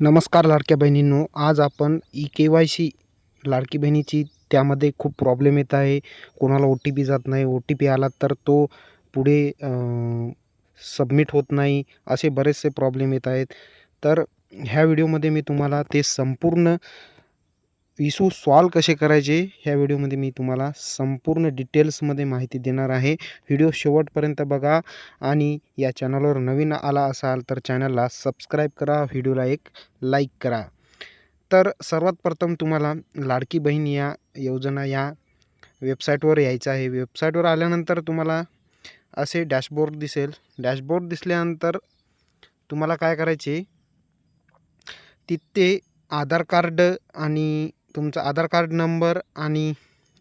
नमस्कार लाडक्या बहिणींनो आज आपण ई के वाय सी लाडकी बहिणीची त्यामध्ये खूप प्रॉब्लेम येत आहे. कोणाला ओ टी पी जात नाही ओ टी पी आला तर तो पुढे सबमिट होत नाही असे बरेचसे प्रॉब्लेम येत आहेत. तर ह्या व्हिडिओमध्ये मी तुम्हाला ते संपूर्ण इशू सॉल्व कसे करायचे ह्या व्हिडिओमध्ये मी तुम्हाला संपूर्ण डिटेल्समध्ये माहिती देणार आहे. व्हिडिओ शेवटपर्यंत बघा आणि या चॅनलवर नवीन आला असाल तर चॅनलला सबस्क्राईब करा व्हिडिओला एक लाईक करा. तर सर्वात प्रथम तुम्हाला लाडकी बहीण या योजना या वेबसाईटवर यायचं आहे. वेबसाईटवर आल्यानंतर तुम्हाला असे डॅशबोर्ड दिसेल. डॅशबोर्ड दिसल्यानंतर तुम्हाला काय करायचे? तिथे आधार कार्ड आणि तुमचा आधार कार्ड नंबर आणि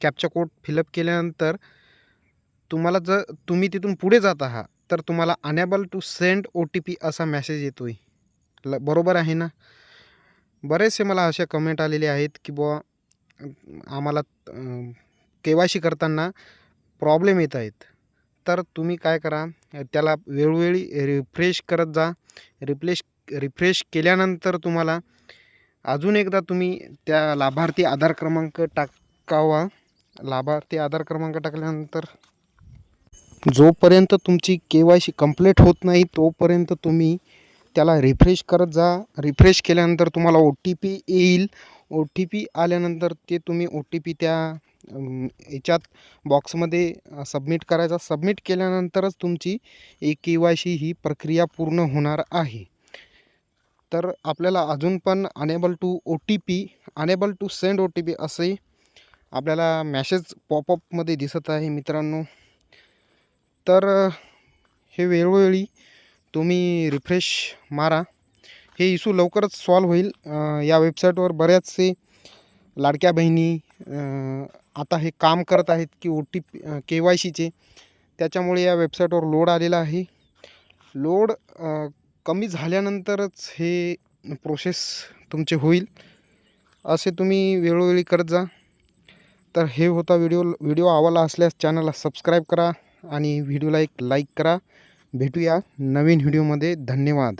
कॅपचा कोड फिलअप केल्यानंतर तुम्हाला जर तुम्ही तिथून पुढे जात आहात तर तुम्हाला unable to send O T P असा मेसेज येतो आहे ल बरोबर आहे ना? बरेचसे मला असे कमेंट आलेले आहेत की बुवा आम्हाला के वाय सी करताना प्रॉब्लेम येत आहेत. तर तुम्ही काय करा त्याला वेळोवेळी रिफ्रेश करत जा. रिप्लेश रिफ्रेश केल्यानंतर तुम्हाला अजून एकदा तुम्ही त्या लाभार्थी आधार क्रमांक टाकावा. लाभार्थी आधार क्रमांक टाकल्यानंतर जोपर्यंत तुमची के वाय सी कंप्लीट होत नाही तोपर्यंत तुम्ही त्याला रिफ्रेश करत जा. रिफ्रेश केल्यानंतर तुम्हाला ओ टी पी येईल. ओ टी पी आल्यानंतर ते तुम्ही ओ टी पी त्या याच्यात बॉक्समध्ये सबमिट करायचा. सबमिट केल्यानंतरच तुमची ए के वाय सी ही प्रक्रिया पूर्ण होणार आहे. तर आपल्याला अजून पण unable to O T P unable to send O T P असे आपल्याला मॅसेज पॉपअपमध्ये दिसत आहे मित्रांनो. तर हे वेळोवेळी तुम्ही रिफ्रेश मारा. हे इशू लवकरच सॉल्व होईल. या वेबसाईटवर बऱ्याचसे लाडक्या बहिणी आता हे काम करत आहेत की O T P K Y सीचे त्याच्यामुळे या वेबसाईटवर लोड आलेला आहे. लोड कमी झाल्यानंतरच हे प्रोसेस तुमचे होईल. असे तुम्ही वेळोवेळी करत जा. तर हे होता व्हिडिओ व्हिडिओ आवडला असल्यास चॅनलला सबस्क्राईब करा आणि व्हिडिओला एक लाईक करा. भेटूया नवीन व्हिडिओमध्ये धन्यवाद.